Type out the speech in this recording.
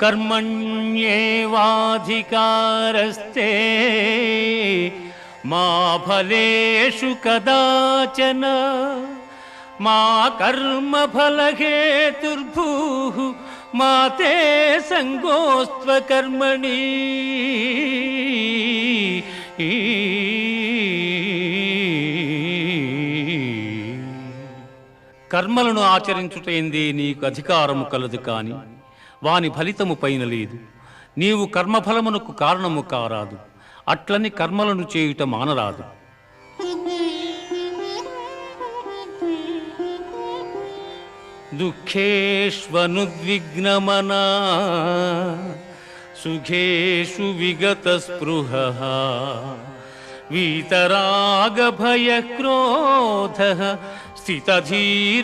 కర్మణ్యేవాధికారస్తే మా ఫలేషు కదాచన మా కర్మ ఫలహేతుర్భూ మా తే సంగోస్త్వ కర్మణి కర్మలను ఆచరించుటైందే నీకు అధికారము కలదు కాని వాని ఫలితము పైన లేదు. నీవు కర్మఫలమునకు కారణము కారాదు. అట్లని కర్మలను చేయుట మానరాదు. దుఃఖేష్వనుద్విగ్నమనా సుఖేషు విగత స్పృహ వీతరాగభయ క్రోధ స్థితధీర్మునిరుచ్యతే.